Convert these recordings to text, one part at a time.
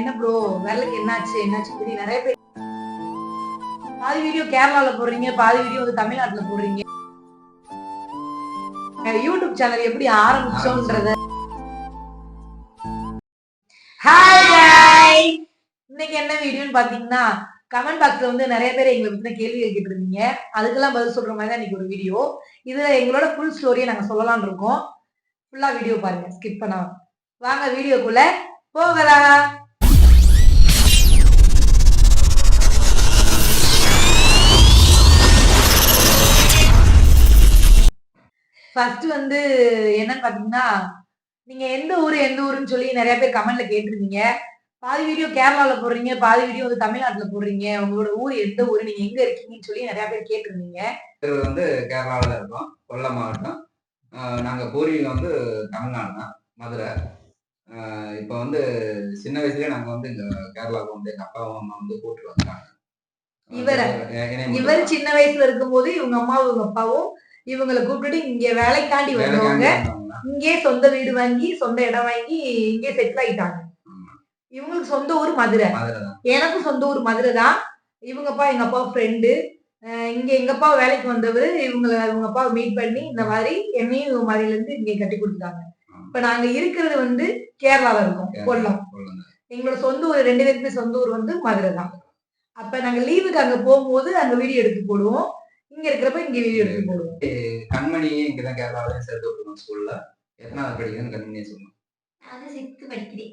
என்ன ப்ரோ விரலுக்கு என்னாச்சு? என்னாச்சு? இப்படி நிறைய பேர் பாதி வீடியோ கேரளால போடுறீங்க பாதி வீடியோ வந்து தமிழ்நாட்டுல போடுறீங்க. யூடியூப் சேனல் எப்படி ஆரம்பிச்சோன்றத. ஹாய் இன்னைக்கு என்ன வீடியோன்னு பாத்தீங்கன்னா கமெண்ட் பாக்ஸ்ல வந்து நிறைய பேர் எங்களை பத்தின கேள்விகள் கேட்டிருந்தீங்க அதுக்கெல்லாம் பதில் சொல்ற மாதிரி தான் இன்னைக்கு ஒரு வீடியோ இதுல எங்களோட ஃபுல் ஸ்டோரியை நாங்க சொல்லலாம்னு இருக்கோம். ஃபுல்லா வீடியோ பாருங்க. ஸ்கிப் பண்ணாம. வாங்க வீடியோக்குள்ள போகலாம். ஃபர்ஸ்ட் வந்து என்னன்னு பாத்தீங்கன்னா நீங்க எந்த ஊரு எந்த ஊருன்னு சொல்லி நிறைய பேர் கமெண்ட்ல கேட்டிருந்தீங்க. பாதி வீடியோ கேரளால போடுறீங்க பாதி வீடியோ வந்து தமிழ்நாட்டுல போடுறீங்க. உங்களோட ஊர் எந்த ஊரு நீங்க எங்க இருக்கீங்கன்னு சொல்லி நிறைய பேர் கேட்டிருந்தீங்க. வந்து கேரளாவில் இருக்கோம் கொல்லம் மாவட்டம். நாங்க பூர்வீகம் வந்து தமிழ்நாடு தான் மதுரை. இப்போ வந்து சின்ன வயசுலயே நாங்க வந்து இங்க கேரளாவுக்கு வந்து எங்க அப்பாவும் அம்மா வந்து கூட்டு வந்தாங்க இவரை? இவர் சின்ன வயசுல இருக்கும்போது இவங்க அம்மாவும் இவங்க அப்பாவும் இவங்களை கூப்பிட்டுட்டு இங்க வேலைக்காண்டி வந்தவங்க. இங்கே சொந்த வீடு வாங்கி சொந்த இடம் வாங்கி இங்கே செட்டில் ஆயிட்டாங்க. இவங்களுக்கு சொந்த ஊர் மதுரை. எனக்கும் சொந்த ஊர் மதுரை தான் இவங்க அப்பா எங்க அப்பா ஃப்ரெண்டு இங்க எங்க அப்பா வேலைக்கு வந்தவர் இவங்க இவங்க அப்பாவை மீட் பண்ணி இந்த மாதிரி என்னையும் மதுரையில இருந்து இங்க கட்டி கொடுத்துட்டாங்க. ஆமா. இப்ப நாங்க இருக்கிறது வந்து கேரளால இருக்கோம் கொல்லம். எங்களோட சொந்த ஊர் ரெண்டு பேருக்குமே சொந்த ஊர் வந்து மதுரை தான் அப்ப நாங்க லீவுக்கு அங்க போகும்போது அங்க வீடியோ எடுத்து போடுவோம். இங்க இருக்கிறப்ப இங்க வீடியோ எடுத்து போடுவோம். கண்மணி இங்கதான் கேரளாவிலையும் சேர்த்து விட்டுருக்கோம் ஸ்கூல்ல எத்தனாவது படிக்கிறேன்னு கண்மணியை சொல்லணும் நான் சிக்ஸ்த் படிக்கிறேன்.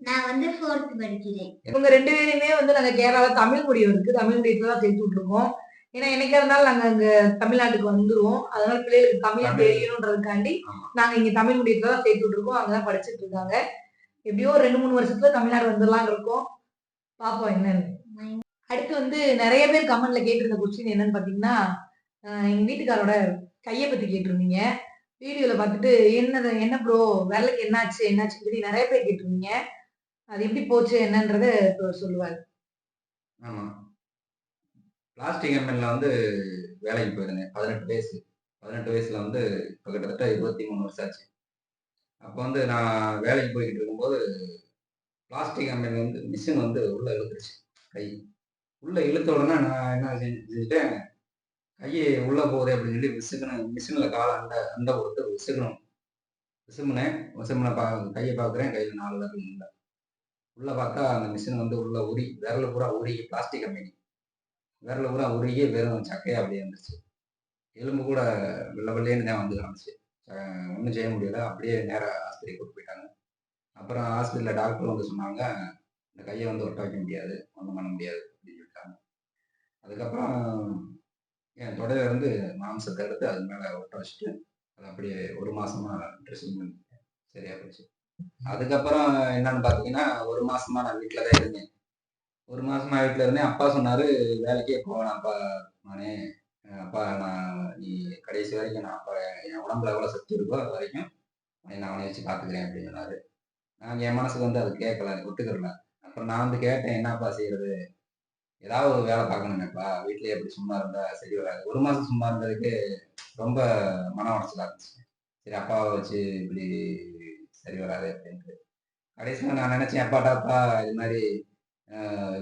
நான் வந்து ஃபோர்த் படிக்கிறேன். இவங்க ரெண்டு பேருமே வந்து நாங்க கேரளால தமிழ் மீடியம் இருக்கு. தமிழ் மீடியத்துல தான் சேர்த்து விட்டுருக்கோம். ஏன்னா என்னைக்கா இருந்தாலும் நாங்க அங்க தமிழ்நாட்டுக்கு வந்துருவோம். அதனால பிள்ளைகளுக்கு தமிழ் ஆமா. நாங்க இங்க தமிழ் மீடியத்துல தான் சேர்த்து விட்டுருக்கோம். அங்கதான் படிச்சுட்டு இருக்காங்க. எப்படியோ ரெண்டு மூணு வருஷத்துல தமிழ்நாடு வந்துடலாம் இருக்கோம். பாப்போம் என்னன்னு. அடுத்து வந்து நிறைய பேர் கமெண்ட்ல கேட்டிருந்த கொஸ்டின் என்னன்னு பாத்தீங்கன்னா எங்க வீட்டுக்காரோட கையை பத்தி கேட்டிருந்தீங்க. வீடியோல பார்த்துட்டு என்ன என்ன ப்ரோ விரலுக்கு என்னாச்சு என்னாச்சுன்னு சொல்லி நிறைய பேர் கேட்டிருந்தீங்க. அது எப்படி போச்சு என்னன்றத இப்போ ஆமா. பிளாஸ்டிக் எம்எல்ல வந்து வேலைக்கு போயிருந்தேன். பதினெட்டு வயசு. பதினெட்டு வயசுல வந்து இப்போ கிட்டத்தட்ட இருபத்தி மூணு வருஷம் ஆச்சு. அப்போ வந்து நான் வேலைக்கு போய்கிட்டு இருக்கும்போது பிளாஸ்டிக் கம்பெனி வந்து மிஷின் வந்து உள்ள இழுத்துருச்சு கை. உள்ள இழுத்த உடனே நான் என்ன செஞ்சு- செஞ்சுட்டேன் கையை உள்ள போகுது அப்படின்னு சொல்லி விசுக்கணும் மிஷினில் காலை அந்த அந்த போட்டு விசுக்கணும். விசுமுனேன் விசுமுனை பா கையை பார்க்குறேன் கையில் நாலு விரல் இல்லை உள்ளே பார்த்தா அந்த மிஷின் வந்து உள்ள உரி விரல் பூரா உருகி பிளாஸ்டிக் கம்பெனி விரல பூரா உருகி வெறும் சக்கையாக அப்படியே இருந்துச்சு எலும்பு கூட வெள்ள வெள்ளையன்னு தான் வந்து கிடந்துச்சு. ஒன்றும் செய்ய முடியல. அப்படியே நேராக ஆஸ்பத்திரி கூட்டு போயிட்டாங்க. அப்புறம் ஹாஸ்பிட்டலில் டாக்டர் வந்து சொன்னாங்க இந்த கையை வந்து ஒட்ட வைக்க முடியாது ஒன்றும் பண்ண முடியாது. அதுக்கப்புறம் என் தொடையில இருந்து மாம்சத்தை எடுத்து அது மேலே ஒட்ட வச்சுட்டு அது அப்படியே ஒரு மாசமா ட்ரெஸ்ஸிங் பண்ணி சரியா போச்சு. அதுக்கப்புறம் என்னன்னு பார்த்தீங்கன்னா ஒரு மாசமா நான் வீட்டில் தான் இருந்தேன். ஒரு மாசமா வீட்டில் இருந்தேன். அப்பா சொன்னாரு வேலைக்கே போவேன் அப்பா நானே அப்பா நான் நீ கடைசி வரைக்கும் நான் அப்பா என் உடம்புல எவ்வளோ சக்தி இருக்கோ அது வரைக்கும் நான் அவனை வச்சு பார்த்துக்கிறேன் அப்படின்னு சொன்னாரு. நான் என் மனசுக்கு வந்து அது கேட்கல ஒத்துக்கிறல. அப்புறம் நான் வந்து கேட்டேன் என்னப்பா செய்யறது? ஏதாவது ஒரு வேலை பார்க்கணுமேப்பா. வீட்லயே எப்படி சும்மா இருந்தா சரி வராது. ஒரு மாசம் சும்மா இருந்ததுக்கு ரொம்ப மன உடச்சலா இருந்துச்சு. சரி அப்பாவை வச்சு இப்படி சரி வராது அப்படின்ட்டு. கடைசியில் நான் நினைச்சேன் அப்பாட்டா அப்பா இது மாதிரி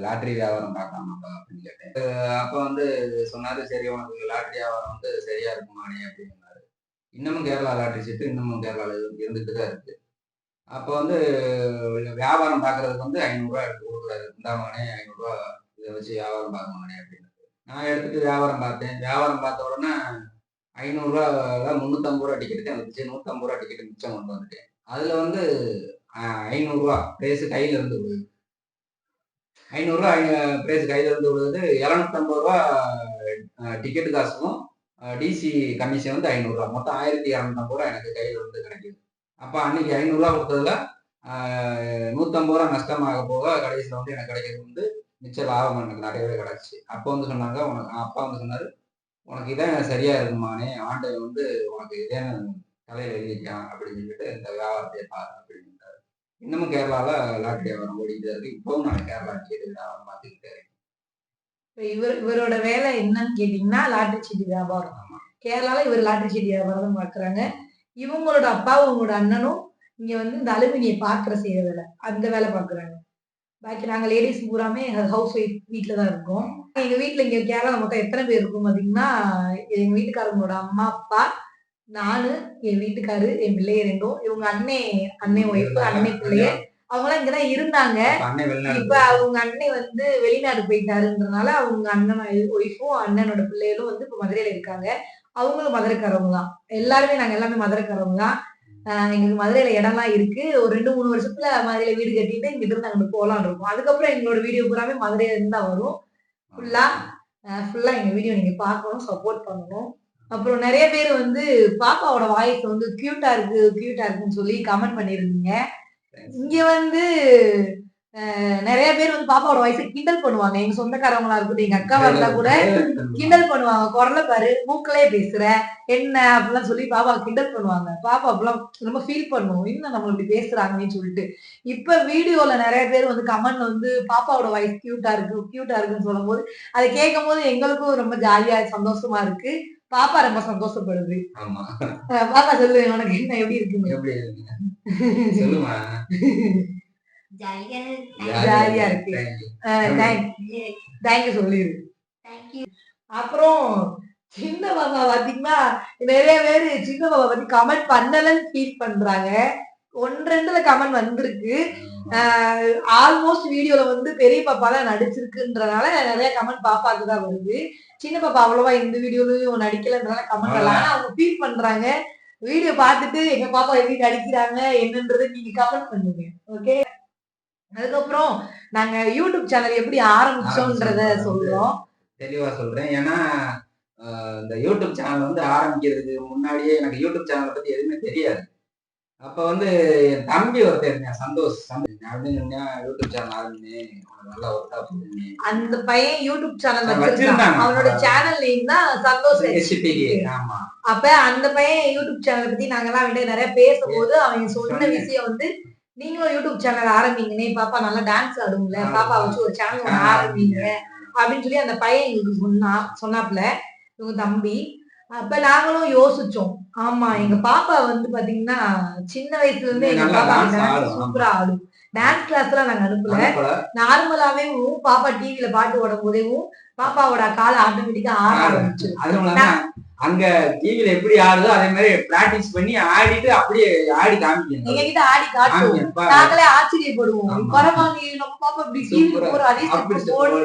லாட்ரி வியாபாரம் பார்க்கலாமாப்பா? அப்படின்னு கேட்டேன். அப்பா வந்து சொன்னாரு சரி உனக்கு லாட்ரி வியாபாரம் வந்து சரியா இருக்குமானே அப்படின்னு சொன்னாரு. இன்னமும் கேரளா லாட்ரி சீட்டு இன்னமும் கேரளாவில் இருந்துட்டு தான் இருக்கு. அப்போ வந்து வியாபாரம் பார்க்கறதுக்கு வந்து ஐநூறுரூவா எடுத்து கொடுக்குறாரு. இந்தாமனே ஐநூறுரூவா இதை வச்சு வியாபாரம் பார்க்கணும் அப்படின்னு நான் எடுத்துட்டு வியாபாரம் பார்த்தேன். வியாபாரம் பார்த்த உடனே ஐநூறுரூவா முந்நூற்றம்பது ரூபா டிக்கெட் தான் வந்துச்சு. நூற்றம்பது ரூபா டிக்கெட் மிச்சம் கொண்டு வந்துட்டேன். அதில் வந்து ஐநூறுரூவா பிரைஸ் கையில் இருந்து விழுது. ஐநூறுரூவா பிரைஸ் கையில் இருந்து விழுது. இரநூத்தம்பது ரூபா டிக்கெட்டு காசும் டிசி கமிஷன் வந்து ஐநூறுரூவா மொத்தம் ஆயிரத்தி இரநூத்தம்பது ரூபா எனக்கு கையில் வந்து கிடைக்குது. அப்போ அன்னைக்கு ஐநூறுரூவா கொடுத்ததுல நூற்றம்பது ரூபா நஷ்டமாக போக கடைசியில் வந்து எனக்கு கிடைக்கிறது வந்து மிச்ச லாபம் எனக்கு நிறையவே கிடைச்சிச்சு அப்போ வந்து சொன்னாங்க உனக்கு அப்பா வந்து சொன்னாரு உனக்கு இதான் சரியா இருக்குமானே ஆண்டவன் வந்து உனக்கு இதே தலையில எழுதிக்கான் அப்படின்னு சொல்லிட்டு இந்த வியாபாரத்தையே பாரு அப்படின்னு சொல்லிட்டாரு. இன்னமும் கேரளால லாட்டரி வியாபாரம் தான் இருக்கு. இப்பவும் நான் கேரளா டிக்கெட் வியாபாரம் பார்த்துக்கிட்டே இருக்கேன். இப்ப இவர் இவரோட வேலை என்னன்னு கேட்டீங்கன்னா லாட்டரி சீட்டு வியாபாரம். ஆமா. கேரளால இவர் லாட்டரி சீட்டு வியாபாரம் பார்க்கறாங்க இவங்களோட அப்பாவும் உங்களோட அண்ணனும் இங்க வந்து இந்த அலுமினிய பாத்திர செய்யற வேலை அந்த வேலை பாக்குறாங்க. பாக்கி நாங்க லேடிஸ் பூராமே ஹவுஸ் ஒய்ஃப் வீட்ல தான் இருக்கோம். எங்க வீட்ல இங்க கேரளா மொத்தம் எத்தனை பேர் இருக்கும் பாத்தீங்கன்னா எங்க வீட்டுக்காரங்களோட அம்மா அப்பா நானு என் வீட்டுக்காரு என் பிள்ளைய ரெண்டும் இவங்க அண்ணே அண்ணே ஒய்ஃப் அண்ணே பிள்ளைய அவங்க எல்லாம் இங்கதான் இருந்தாங்க. இப்ப அவங்க அண்ணே வந்து வெளிநாடு போயிட்டாருன்றனால அவங்க அண்ணன் ஒய்ஃபும் அண்ணனோட பிள்ளைகளும் வந்து இப்ப மதுரையில இருக்காங்க. அவங்களும் மதுரைக்காரவங்க தான். எல்லாருமே நாங்க எல்லாமே மதுரைக்காரவங்க தான். எங்களுக்கு மதுரையில இடம்லாம் இருக்கு. ஒரு ரெண்டு மூணு வருஷத்துல மதுரையில வீடு கட்டிட்டு இங்க இருந்து அங்கிட்டு போலாம்னு இருக்கோம். அதுக்கப்புறம் எங்களோட வீடியோ பூராமே மதுரையில இருந்து தான் வரும். ஃபுல்லா ஃபுல்லா எங்க வீடியோ நீங்க பார்க்கணும் சப்போர்ட் பண்ணணும். அப்புறம் நிறைய பேர் வந்து பாப்பாவோட வாய்ஸ் வந்து கியூட்டா இருக்கு கியூட்டா இருக்குன்னு சொல்லி கமெண்ட் பண்ணிருந்தீங்க இங்க வந்து நிறைய பேர் வந்து பாப்பாவோட வாய்ஸை கிண்டல் பண்ணுவாங்க. எங்க சொந்தக்காரவங்களா இருக்கட்டும் எங்க அக்காவா இருந்தா கூட கிண்டல் பண்ணுவாங்க. குரலை பாரு மூக்கலே பேசுற என்ன அப்படிலாம் சொல்லி பாப்பா கிண்டல் பண்ணுவாங்க. பாப்பா அப்படிலாம் ரொம்ப ஃபீல் பண்ணுவோம் இன்னும் நம்மள இப்படி பேசுறாங்கன்னு சொல்லிட்டு. இப்ப வீடியோல நிறைய பேர் வந்து கமெண்ட்ல வந்து பாப்பாவோட வாய்ஸ் கியூட்டா இருக்கு கியூட்டா இருக்குன்னு சொல்லும் போது அதை கேட்கும் போது எங்களுக்கும் ரொம்ப ஜாலியா சந்தோஷமா இருக்கு. பாப்பா ரொம்ப சந்தோஷப்படுது. பாப்பா சொல்லு உனக்கு என்ன எப்படி இருக்குன்னு? எப்படி இருக்குங்க? ஜாலியா இருக்கு. தேங்க்யூ சொல்லிடு அப்புறம் சின்ன பாத்தீங்கன்னா நிறைய பேர் சின்ன பத்தி கமெண்ட் பண்ணலன்னு ஃபீல் பண்றாங்க. ஒன்று ரெண்டுல கமெண்ட் வந்திருக்கு. ஆல்மோஸ்ட் வீடியோல வந்து பெரிய பாப்பா தான் நடிச்சிருக்குன்றனால நிறைய கமெண்ட் பாப்பாக்கு தான் வருது. சின்ன பாப்பா அவ்வளவா இந்த வீடியோலயும் நடிக்கலன்றனால கமெண்ட் வரல ஆனா அவங்க ஃபீல் பண்றாங்க. வீடியோ பார்த்துட்டு எங்க பாப்பா எப்படி நடிக்கிறாங்க என்னன்றதை நீங்க கமெண்ட் பண்ணுங்க. ஓகே அதுக்கப்புறம் நாங்க யூடியூப் சேனல் எப்படி ஆரம்பிச்சோன்றத சொல்றோம். தெளிவா சொல்றேன். ஏன்னா இந்த யூடியூப் சேனல் வந்து ஆரம்பிக்கிறதுக்கு முன்னாடியே எனக்கு யூடியூப் சேனலை பத்தி எதுவுமே தெரியாது. அப்ப வந்து என் தம்பி ஒருத்தர் இருந்தான் சந்தோஷ். அப்படின்னு யூடியூப் சேனல் ஆரம்பினேன் நல்லா ஒர்க் ஆகுது அந்த பையன் யூடியூப் சேனல் வச்சிருந்தாங்க. அவனோட சேனல் நேம் தான் சந்தோஷ் எஸ்பிகே ஆமா. அப்ப அந்த பையன் யூடியூப் சேனலை பத்தி நாங்கெல்லாம் அவன்கிட்ட நிறைய பேசும்போது அவன் சொன்ன. விஷயம் வந்து நீங்களும் யூடியூப் சேனல் ஆரம்பிங்கனே பாப்பா நல்லா டான்ஸ் ஆமா. பாப்பா வச்சு ஒரு சேனல் ஆரம்பிங்க. அப்படின்னு சொல்லி அந்த பையன் எங்களுக்கு சொன்னா சொன்னாப்ல இவங்க தம்பி. அப்ப நாங்களும் யோசிச்சோம். ஆமா எங்க பாப்பா வந்து பாத்தீங்கன்னா சின்ன வயசுல இருந்து எங்க பாப்பா டான்ஸ். சூப்பரா ஆடும். டான்ஸ் கிளாஸ் எல்லாம் நாங்க அனுப்பல. அனுப்பல. நார்மலாவே பாப்பா டிவில பாட்டு ஓடும் போதேவும் பாப்பாவோட கால ஆட்டோமேட்டிக்கா ஆட ஆரம்பிச்சு அங்க டிவில எப்படி ஆடுதோ அதே மாதிரி பிராக்டிஸ் பண்ணி ஆடிட்டு அப்படியே ஆடி காமிக்கணும் எங்க கிட்ட ஆடி காட்டுவோம். நாங்களே ஆச்சரியப்படுவோம். பரவாயில்லையே நம்ம பாப்பா இப்படி சூப்பரா. போற அதே போடுது போடு.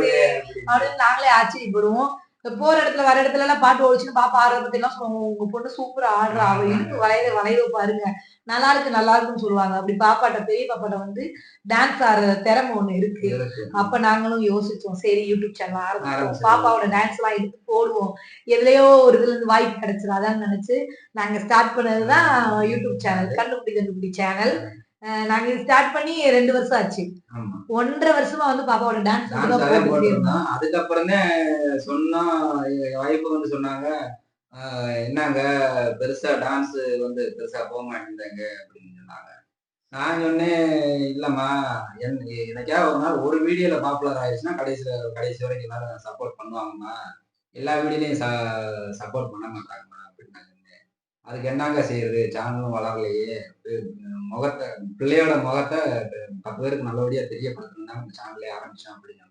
அப்படின்னு நாங்களே ஆச்சரியப்படுவோம் போற இடத்துல வர இடத்துல எல்லாம் பாட்டு ஓடிச்சுன்னு பாப்பா ஆடுறத பத்தி எல்லாம் சொல்லுவோம் உங்க பொண்ணு சூப்பரா ஆடுறா. அவ இடுப்பு வளைய வளைய பாருங்க. நல்லா இருக்கு நல்லா இருக்குன்னு சொல்லுவாங்க. அப்படி பாப்பாட்ட பெரிய பாப்பாட்ட வந்து டான்ஸ் ஆடுற திறமை ஒண்ணு இருக்கு. இருக்கு. அப்ப நாங்களும் யோசிச்சோம். சரி யூடியூப் சேனல் ஆரம்பிச்சோம். பாப்பாவோட டான்ஸ் எல்லாம் எடுத்து போடுவோம். எதுலயோ ஒரு இதுல இருந்து வாய்ப்பு கிடைச்சிரும் அதான் நினைச்சு நாங்க ஸ்டார்ட் பண்ணதுதான் யூடியூப் சேனல் கண்டுபிடி கண்டுபிடி சேனல் நாங்க ஸ்டார்ட் பண்ணி ரெண்டு வருஷம் ஆச்சு. ஆமா. ஒன்றரை வருஷமா வந்து பாப்பாவோட டான்ஸ் அதுக்கப்புறம் சொன்னா ஒய்ஃபு வந்து சொன்னாங்க. என்னங்க பெருசா டான்ஸ் வந்து பெருசா போக மாட்டேங்கிறாங்க அப்படின்னு சொன்னாங்க. நான் சொன்னேன் இல்லம்மா என் எனக்கா ஒரு நாள் ஒரு வீடியோல பாப்புலர் ஆயிடுச்சுன்னா கடைசியில கடைசி வரைக்கும் எல்லாரும் சப்போர்ட் பண்ணுவாங்கம்மா. எல்லா வீடியோலையும் சப்போர்ட் பண்ண மாட்டாங்கம்மா அப்படின்னு அதுக்கு என்னங்க செய்யுது சேனலும் வளரலையே. முகத்தை பிள்ளையோட முகத்தை பத்து பேருக்கு நல்லபடியா தெரியப்படுத்தணும் தான் இந்த சேனலே ஆரம்பிச்சோம் அப்படின்னு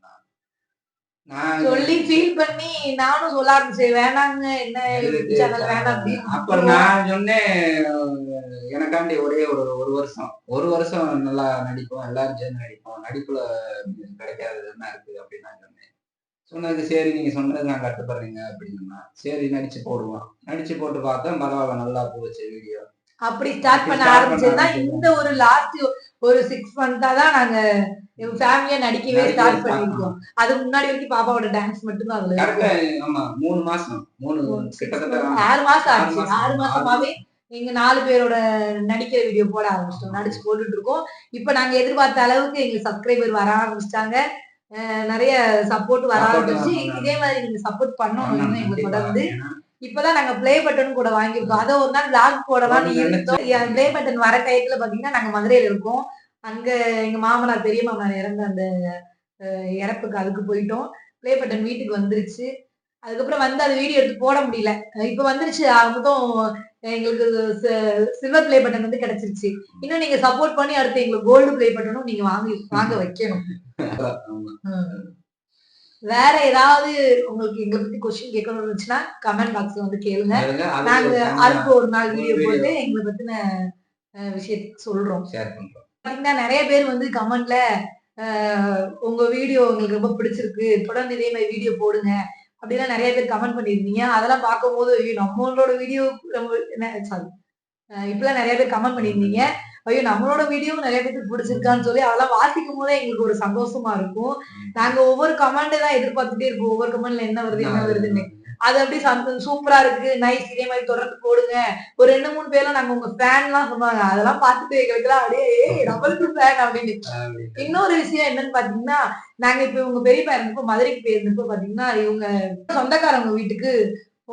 சொல்லி ஃபீல் பண்ணி நானும் சொல்ல ஆரம்பிச்சேன். வேணாங்க என்ன சேனல் வேணாம் அப்படின்னு நான் சொன்னேன் எனக்காண்டி ஒரே ஒரு ஒரு வருஷம். ஒரு வருஷம் நல்லா நடிப்போம் எல்லாரும் சேர்ந்து நடிப்போம். நடிப்புல கிடைக்காதது என்ன இருக்கு அப்படின்னு சொன்னதுக்கு சரி நீங்க சொன்னது நான் கட்டுப்படுறீங்க அப்படின்னா சரி நடிச்சு போடுவோம். நடிச்சு போட்டு பார்த்தேன் பரவாயில்ல நல்லா போச்சு வீடியோ அப்படி ஸ்டார்ட் பண்ண ஆரம்பிச்சதுதான் ஆரம்பிச்சது. இந்த ஒரு லாஸ்ட் ஒரு சிக்ஸ் மந்தா தான் நாங்க ஃபேமிலியா நடிக்கவே ஸ்டார்ட் பண்ணிருக்கோம் அதுக்கு முன்னாடி வரைக்கும் பாப்பாவோட டான்ஸ் மட்டும் தான் அதுல. ஆமா மூணு மாசம். மூணு கிட்டத்தட்ட ஆறு மாசம் ஆச்சு. ஆறு மாசமாவே எங்க நாலு பேரோட நடிக்கிற வீடியோ போட ஆரம்பிச்சிட்டோம். நடிச்சு போட்டுட்டு இருக்கோம். இப்ப நாங்க எதிர்பார்த்த அளவுக்கு எங்களுக்கு சப்ஸ்கிரைபர் வர ஆரம்பிச்சிட்டாங்க. நிறைய சப்போர்ட் வர ஆரம்பிச்சு இதே மாதிரி நீங்க சப்போர்ட் பண்ணணும் எங்களுக்கு. தொடர்ந்து இப்பதான் நாங்க ப்ளே பட்டன் கூட வாங்கியிருக்கோம். அதை ஒரு நாள் போடலாம்னு போடணும்னு இருந்தோம் ப்ளே பட்டன் வர டயத்துல பாத்தீங்கன்னா நாங்க மதுரையில இருக்கோம். அங்க எங்க மாமனார் பெரிய மாமனார் இறந்த அந்த இறப்புக்கு அதுக்கு போயிட்டோம். ப்ளே பட்டன் வீட்டுக்கு வந்துருச்சு. அதுக்கப்புறம் வந்து அது வீடியோ எடுத்து போட முடியல. இப்ப வந்துருச்சு. மொத்தம் எங்களுக்கு சில்வர் பிளே பட்டன் வந்து கிடைச்சிருச்சு. இன்னும் நீங்க சப்போர்ட் பண்ணி அடுத்து எங்களுக்கு கோல்டு பிளே பட்டனும் நீங்க வாங்கி வாங்க வைக்கணும். வேற ஏதாவது உங்களுக்கு எங்களை பத்தி கொஸ்டின் கேட்கணும்னு இருந்துச்சுன்னா கமெண்ட் பாக்ஸ்ல வந்து கேளுங்க. நாங்க அதுக்கு ஒரு நாள் வீடியோ. போட்டு எங்களை பத்தின விஷயத்த சொல்றோம். பாத்தீங்கன்னா நிறைய பேர் வந்து கமெண்ட்ல உங்க வீடியோ எங்களுக்கு ரொம்ப பிடிச்சிருக்கு. தொடர்ந்து இதே மாதிரி வீடியோ போடுங்க. அப்படிலாம் நிறைய பேர் கமெண்ட் பண்ணியிருந்தீங்க. அதெல்லாம் பார்க்கும்போது நம்மளோட வீடியோ சாரி இப்பெல்லாம் நிறைய பேர் கமெண்ட் பண்ணியிருந்தீங்க. ஐயோ நம்மளோட வீடியோ நிறைய பேருக்கு பிடிச்சிருக்கான்னு சொல்லி அதெல்லாம் வாசிக்கும் போதே எங்களுக்கு ஒரு சந்தோஷமா இருக்கும். நாங்க ஒவ்வொரு கமெண்ட் தான் எதிர்பார்த்துட்டே இருப்போம். ஒவ்வொரு கமெண்ட்ல என்ன வருது என்ன வருதுன்னு. அது அப்படியே சூப்பரா இருக்கு. நைஸ் இதே மாதிரி தொடர்ந்து போடுங்க. ஒரு ரெண்டு மூணு பேர்லாம் நாங்க உங்க ஃபேன் எல்லாம் சொன்னாங்க அதெல்லாம் பார்த்துட்டு எங்களுக்கு எல்லாம் அப்படியே நம்மளுக்கு ஃபேன் அப்படின்னு. அப்படி. இன்னொரு விஷயம் என்னன்னு பாத்தீங்கன்னா நாங்க இப்ப இவங்க பெரியப்பா இருந்தப்போ மதுரைக்கு போயிருந்தப்போ பாத்தீங்கன்னா இவங்க சொந்தக்காரவங்க வீட்டுக்கு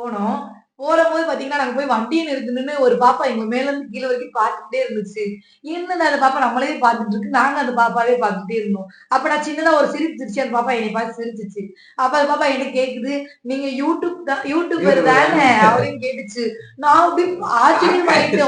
போனோம். போகும்போது பாத்தீங்கன்னா நாங்க போய் வண்டியை நிறுத்துன்னு ஒரு பாப்பா எங்க மேல இருந்து கீழே வரைக்கும் பார்த்துட்டே இருந்துச்சு. என்னடா அந்த பாப்பா நம்மளே பார்த்துட்டு இருக்கு நாங்க அந்த பாப்பாவே பார்த்துட்டே இருந்தோம். அப்ப நான் சின்னதா ஒரு சிரிப்பு சிரிச்சு அந்த பாப்பா என்னை பார்த்து சிரிச்சிச்சு அப்ப அந்த பாப்பா என்ன கேக்குது நீங்க யூடியூப் தான் யூடியூபர் தானே? அப்படின்னு கேட்டுச்சு. நான் அப்படி ஆயிடுச்சு.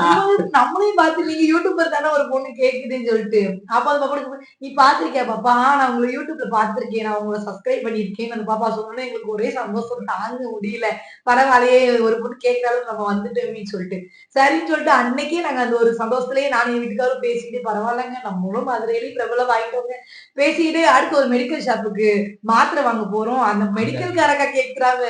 நம்மளும் நம்மளையும் பார்த்து நீங்க யூடியூபர் தானே ஒரு பொண்ணு கேக்குதுன்னு சொல்லிட்டு. அப்ப அந்த பாப்பா நீ பாத்திருக்கியா பாப்பா? நான் உங்களை யூடியூப்ல பாத்திருக்கேன் நான் உங்களை சப்ஸ்கிரைப் பண்ணிருக்கேன் அந்த பாப்பா சொன்னோன்னே எங்களுக்கு ஒரே சந்தோஷம். தாங்க முடியல. பரவாயில்லையே ஒரு பொண்ணு கேட்கிற அளவுக்கு நம்ம வந்துட்டோமே சொல்லிட்டு. சரின்னு சொல்லிட்டு அன்னைக்கே நாங்க அந்த ஒரு சந்தோஷத்திலேயே நானும் என் வீட்டுக்காரும் பேசிக்கிட்டு பரவாயில்லங்க நம்மளும் மதுரையிலேயும் பிரபலம் வாங்கிட்டோங்க பேசிக்கிட்டு அடுத்து ஒரு மெடிக்கல் ஷாப்புக்கு மாத்திரை வாங்க போறோம். அந்த மெடிக்கல் காரக்கா கேக்குறாங்க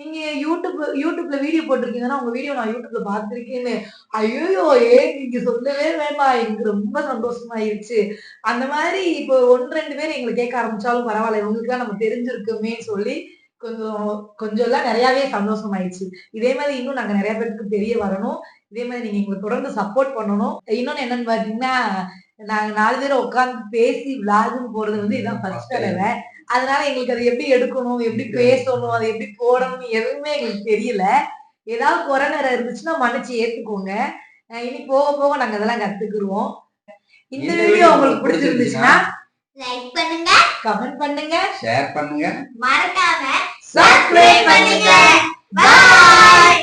நீங்க யூடியூப் யூடியூப்ல வீடியோ போட்டிருக்கீங்கன்னா உங்க வீடியோ நான் யூடியூப்ல பார்த்திருக்கேன்னு. ஐயோ ஏ நீங்க சொல்லவே வேண்டாம் எங்களுக்கு ரொம்ப சந்தோஷமாயிருச்சு. அந்த மாதிரி இப்போ ஒன்று ரெண்டு பேர் எங்களை கேட்க ஆரம்பிச்சாலும் பரவாயில்ல இவங்களுக்குலாம் நம்ம தெரிஞ்சிருக்கோமே சொல்லி கொஞ்சம் கொஞ்சம் எல்லாம் நிறையவே சந்தோஷமாயிடுச்சு. இதே மாதிரி இன்னும் நாங்க நிறைய பேருக்கு தெரிய வரணும். இதே மாதிரி நீங்க எங்களுக்கு தொடர்ந்து சப்போர்ட் பண்ணணும். இன்னொன்னு என்னன்னு பாத்தீங்கன்னா நாங்க நாலு பேரும் உட்கார்ந்து பேசி விளாகுன்னு போறது வந்து இதான் ஃபர்ஸ்ட் தடவை அதனால எங்களுக்கு அதை எப்படி எடுக்கணும் எப்படி பேசணும் அதை எப்படி போடணும்னு எதுவுமே எங்களுக்கு தெரியல. ஏதாவது குறை நேரம் இருந்துச்சுன்னா மன்னிச்சு ஏத்துக்கோங்க. இனி போக போக நாங்க அதெல்லாம் கத்துக்குருவோம். இந்த வீடியோ உங்களுக்கு பிடிச்சிருந்துச்சுன்னா லைக் பண்ணுங்க. கமெண்ட் பண்ணுங்க. ஷேர் பண்ணுங்க. மறக்காம சப்ஸ்கிரைப் பண்ணுங்க பாய்